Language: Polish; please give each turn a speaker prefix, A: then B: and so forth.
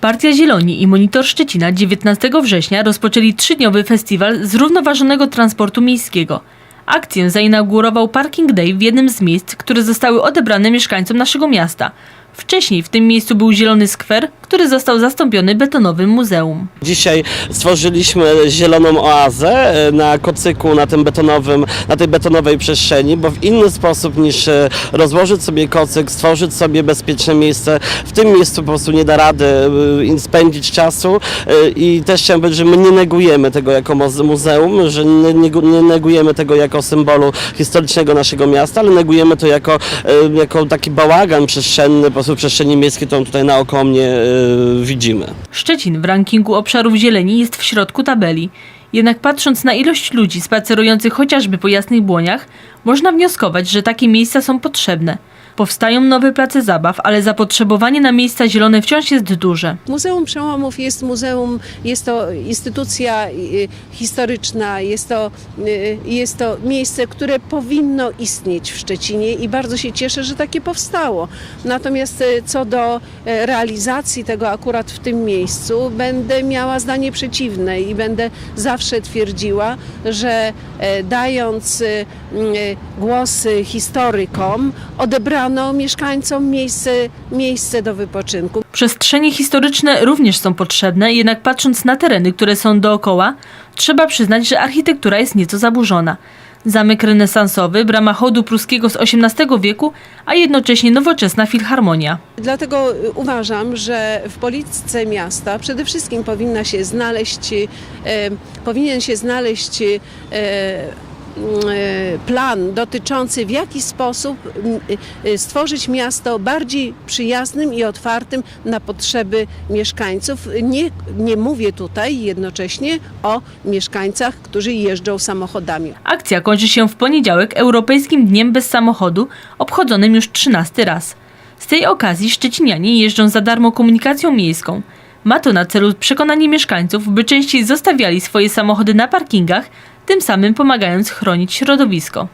A: Partia Zieloni i Monitor Szczecina 19 września rozpoczęli trzydniowy festiwal zrównoważonego transportu miejskiego. Akcję zainaugurował Parking Day w jednym z miejsc, które zostały odebrane mieszkańcom naszego miasta. Wcześniej w tym miejscu był zielony skwer, który został zastąpiony betonowym muzeum.
B: Dzisiaj stworzyliśmy zieloną oazę e, na kocyku, na tym betonowym, na tej betonowej przestrzeni, bo w inny sposób niż e, rozłożyć sobie kocyk, stworzyć sobie bezpieczne miejsce, w tym miejscu po prostu nie da rady e, spędzić czasu i też chciałem powiedzieć, że my nie negujemy tego jako muze- muzeum, że nie, negujemy tego jako symbolu historycznego naszego miasta, ale negujemy to jako, jako taki bałagan przestrzenny, po prostu przestrzeni miejskiej, którą tutaj naokoło mnie widzimy.
A: Szczecin w rankingu obszarów zieleni jest w środku tabeli. Jednak patrząc na ilość ludzi spacerujących chociażby po jasnych błoniach, można wnioskować, że takie miejsca są potrzebne. Powstają nowe place zabaw, ale zapotrzebowanie na miejsca zielone wciąż jest duże.
C: Muzeum Przełomów jest muzeum, jest to instytucja y, historyczna, jest to, y, jest to miejsce, które powinno istnieć w Szczecinie i bardzo się cieszę, że takie powstało. Natomiast y, co do realizacji tego akurat w tym miejscu, będę miała zdanie przeciwne i będę zawsze twierdziła, że dając y, y, głosy odebrano mieszkańcom miejsce, miejsce do wypoczynku.
A: Przestrzenie historyczne również są potrzebne, jednak patrząc na tereny, które są dookoła, trzeba przyznać, że architektura jest nieco zaburzona. Zamek renesansowy, brama chodu pruskiego z XVIII wieku, a jednocześnie nowoczesna filharmonia.
C: Dlatego y, uważam, że w polityce miasta przede wszystkim powinna się znaleźć, e, powinien się znaleźć e, plan dotyczący w jaki sposób m, e, stworzyć miasto bardziej przyjaznym i otwartym na potrzeby mieszkańców. Nie, nie mówię tutaj jednocześnie o mieszkańcach, którzy jeżdżą samochodami.
A: Akcja kończy się w poniedziałek Europejskim Dniem Bez Samochodu, obchodzonym już 13 raz. Z tej okazji szczecinianie jeżdżą za darmo komunikacją miejską. Ma to na celu przekonanie mieszkańców, by częściej zostawiali swoje samochody na parkingach, tym samym pomagając chronić środowisko.